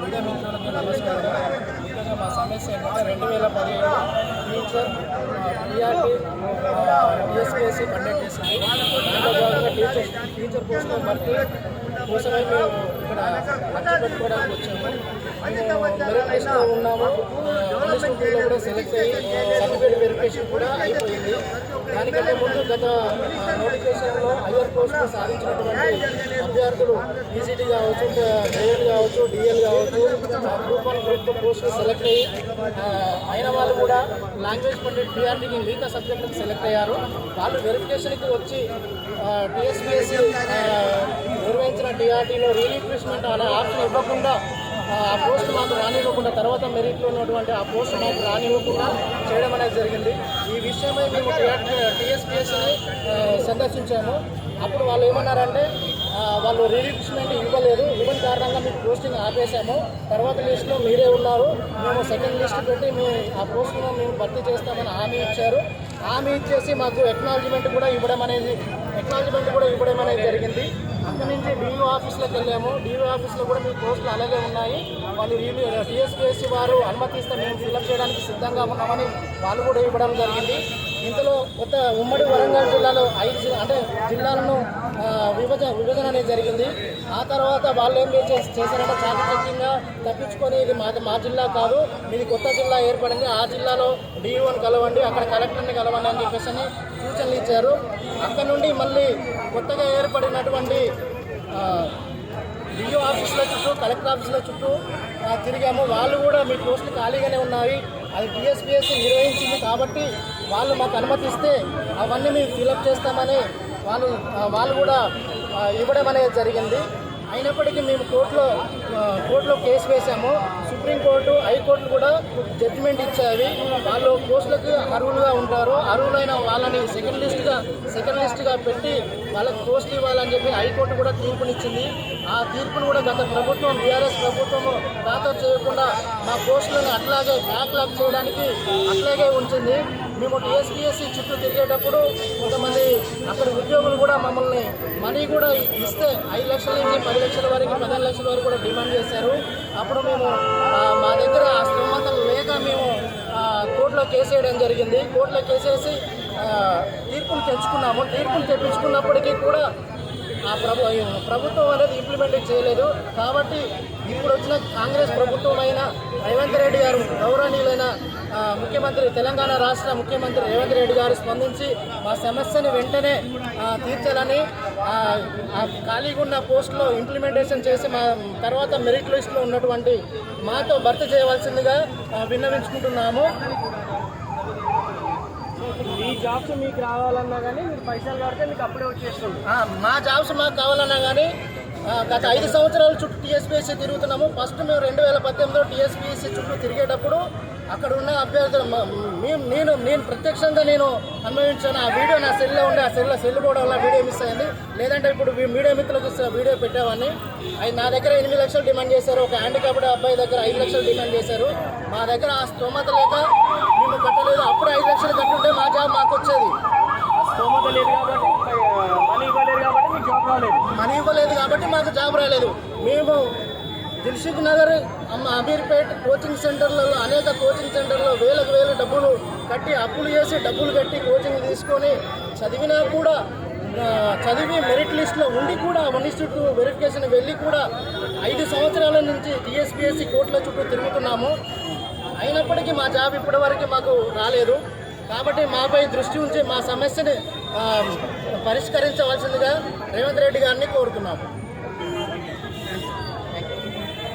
Media మిత్రులకు నమస్కారం ముఖ్యంగా మా సమస్య ఏంటంటే రెండు వేల పదిహేను ఫ్యూచర్ టీఆర్టీ టీఎస్పీఎస్సీ కండక్ట్ చేసింది దాంట్లో భాగంగా టీచర్ టీచర్ పోస్టుల భర్తీ కోసమే మేము ఇక్కడ ఖర్చు పెట్టుకోవడానికి వచ్చాము మేము ఉన్నాము. అన్ని కూడా సెలెక్ట్ అయ్యి సర్టిఫికేట్ వెరిఫికేషన్ కూడా అయిపోయింది. దానికంటే ముందు గత నోటిఫికేషన్లో హయ్యర్ పోస్టులు సాధించినటువంటి అభ్యర్థులు ఈసీటీ కావచ్చు జేఎల్ కావచ్చు డిఎల్ కావచ్చు గ్రూప్ వన్ గ్రూప్ టూ పోస్టులు సెలెక్ట్ అయ్యి అయిన వాళ్ళు కూడా లాంగ్వేజ్ పండిట్ టీఆర్టీకి మిగతా సబ్జెక్టులకు సెలెక్ట్ అయ్యారు. వాళ్ళు వెరిఫికేషన్కి వచ్చి టీఎస్పీఎస్సీ నిర్వహించిన టీఆర్టీలో రీలిక్విష్మెంట్ అనే ఆప్షన్ ఇవ్వకుండా ఆ పోస్ట్ మాకు రానివ్వకుండా తర్వాత మెరిట్లో ఉన్నటువంటి ఆ పోస్ట్ మాకు రానివ్వకుండా చేయడం అనేది జరిగింది. ఈ విషయమై మేము టీఎస్పీఎస్ని సందర్శించాము. అప్పుడు వాళ్ళు ఏమన్నారంటే వాళ్ళు రిలీఫ్మెంట్ ఇవ్వలేదు. ఇవ్వని కారణంగా మీకు పోస్టింగ్ ఆపేశాము. తర్వాత లిస్ట్లో మీరే ఉన్నారు. మేము సెకండ్ లిస్ట్ పెట్టి మీ ఆ పోస్టులో మేము భర్తీ చేస్తామని హామీ ఇచ్చారు. హామీ ఇచ్చేసి మాకు ఎక్నాలజ్మెంట్ కూడా ఇవ్వడం అనేది ఎక్నాలజ్మెంట్ కూడా ఇవ్వడం అనేది జరిగింది. అక్కడి నుంచి డిఓ ఆఫీస్లోకి వెళ్ళాము. డిఓ ఆఫీస్లో కూడా మీ పోస్టులు అలాగే ఉన్నాయి. వాళ్ళు టీఎస్పీఎస్సీ వారు అనుమతిస్తే మేము ఫిల్అప్ చేయడానికి సిద్ధంగా ఉన్నామని వాళ్ళు కూడా ఇవ్వడం జరిగింది. ఇందులో కొత్త ఉమ్మడి వరంగల్ జిల్లాలో ఐదు జిల్లా అంటే జిల్లాలను విభజన విభజన అనేది జరిగింది. ఆ తర్వాత వాళ్ళు ఏం చేసి చేశారంటే చాకచక్యంగా తప్పించుకొని ఇది మా మా జిల్లా కాదు ఇది కొత్త జిల్లా ఏర్పడింది. ఆ జిల్లాలో డిఓని కలవండి అక్కడ కలెక్టర్ని కలవండి అని చెప్పేసి అని సూచనలు ఇచ్చారు. అక్కడ నుండి మళ్ళీ కొత్తగా ఏర్పడినటువంటి డిఓ ఆఫీసుల చుట్టూ కలెక్టర్ ఆఫీసుల చుట్టూ తిరిగాము. వాళ్ళు కూడా మీ పోస్టులు ఖాళీగానే ఉన్నాయి. అది టీఎస్పీఎస్సీ నిర్వహించింది కాబట్టి వాళ్ళు మాకు అనుమతిస్తే అవన్నీ మేము ఫిలప్ చేస్తామని వాళ్ళు వాళ్ళు కూడా ఇవ్వడం అనేది జరిగింది. అయినప్పటికీ మేము కోర్టులో కోర్టులో కేసు వేశాము. సుప్రీంకోర్టు హైకోర్టు కూడా జడ్జిమెంట్ ఇచ్చాయి. వాళ్ళు పోస్టులకు అర్హులుగా ఉంటారు. అర్హులైన వాళ్ళని సెకండ్ లిస్ట్గా సెకండ్ లిస్ట్గా పెట్టి వాళ్ళకి పోస్ట్ ఇవ్వాలని చెప్పి హైకోర్టు కూడా తీర్పునిచ్చింది. ఆ తీర్పును కూడా గత ప్రభుత్వం బీఆర్ఎస్ ప్రభుత్వము ఖాతా చేయకుండా మా పోస్టులను అట్లాగే బ్యాక్లాగ్ చేయడానికి అట్లాగే ఉంచింది. మేము ఎస్పీఎస్సీ చుట్టూ తిరిగేటప్పుడు కొంతమంది అక్కడ ఉద్యోగులు కూడా మమ్మల్ని మనీ కూడా ఇస్తే ఐదు లక్షల నుంచి పది లక్షల వరకు పదిహేను లక్షల వరకు కూడా డిమాండ్ చేశారు. అప్పుడు మేము మా దగ్గర ఆ స్తోమతలు లేక మేము కోర్టులో కేసు వేయడం జరిగింది. కోర్టులో కేసేసి ఆ, తీర్పును తెచ్చుకున్నాము. తీర్పును తెప్పించుకున్నప్పటికీ కూడా ఆ ప్రభు ప్రభుత్వం అనేది ఇంప్లిమెంట్ చేయలేదు. కాబట్టి ఇప్పుడు వచ్చిన కాంగ్రెస్ ప్రభుత్వం అయిన రేవంత్ రెడ్డి గారు గౌరవనీయులైన ముఖ్యమంత్రి తెలంగాణ రాష్ట్ర ముఖ్యమంత్రి రేవంత్ రెడ్డి గారు స్పందించి మా సమస్యని వెంటనే తీర్చాలని ఖాళీగా ఉన్న పోస్టులో ఇంప్లిమెంటేషన్ చేసి మా తర్వాత మెరిట్ లిస్ట్లో ఉన్నటువంటి మాతో భర్తీ చేయవలసిందిగా విన్నవించుకుంటున్నాము. ఈ జాబ్స్ మీకు రావాలన్నా కానీ మీరు పైసలు కడితే మీకు అప్పుడే వచ్చేస్తుంది. మా జాబ్స్ మాకు కావాలన్నా కానీ గత ఐదు సంవత్సరాల చుట్టూ టీఎస్పీఎస్సీ తిరుగుతున్నాము. ఫస్ట్ మేము రెండు వేల పద్దెనిమిదిలో టీఎస్పీఎస్సీ చుట్టూ తిరిగేటప్పుడు అక్కడ ఉన్న అభ్యర్థులు మేము నేను నేను ప్రత్యక్షంగా నేను అనుభవించాను ఆ వీడియో నా సెల్లో ఉండే ఆ సెల్లో సెల్ కూడా వల్ల వీడియో మిస్ అయింది. లేదంటే ఇప్పుడు మీడియా మిత్రులకు వీడియో పెట్టేవాడిని. అది నా దగ్గర ఎనిమిది లక్షలు డిమాండ్ చేశారు. ఒక హ్యాండిక్యాప్డ్ అబ్బాయి దగ్గర ఐదు లక్షలు డిమాండ్ చేశారు. మా దగ్గర ఆ స్తోమత లేక మేము కట్టలేదు అప్పుడు ఐదు లక్షలు కట్టుంటే మా జాబ్ మాకు వచ్చేది స్తోమత లేదు కాబట్టి మనీ ఇవ్వలేదు కాబట్టి మీకు జాబ్ రాలేదు. మనీ ఇవ్వలేదు కాబట్టి మాకు జాబ్ రాలేదు. మేము దిల్సుఖ్ నగర్ అమ్మ అమీర్పేట్ కోచింగ్ సెంటర్లలో అనేక కోచింగ్ సెంటర్లో వేలకు వేలు డబ్బులు కట్టి అప్పులు చేసి డబ్బులు కట్టి కోచింగ్ తీసుకొని చదివినా కూడా చదివి మెరిట్ లిస్ట్లో ఉండి కూడా వన్ ఇన్స్టిట్యూట్ వెరిఫికేషన్ వెళ్ళి కూడా ఐదు సంవత్సరాల నుంచి టీఎస్పీఎస్సీ కోర్టుల చుట్టూ తిరుగుతున్నాము. అయినప్పటికీ మా జాబ్ ఇప్పటివరకు మాకు రాలేదు. కాబట్టి మాపై దృష్టి ఉంచి మా సమస్యని పరిష్కరించవలసిందిగా రేవంత్ రెడ్డి గారిని కోరుతున్నాము.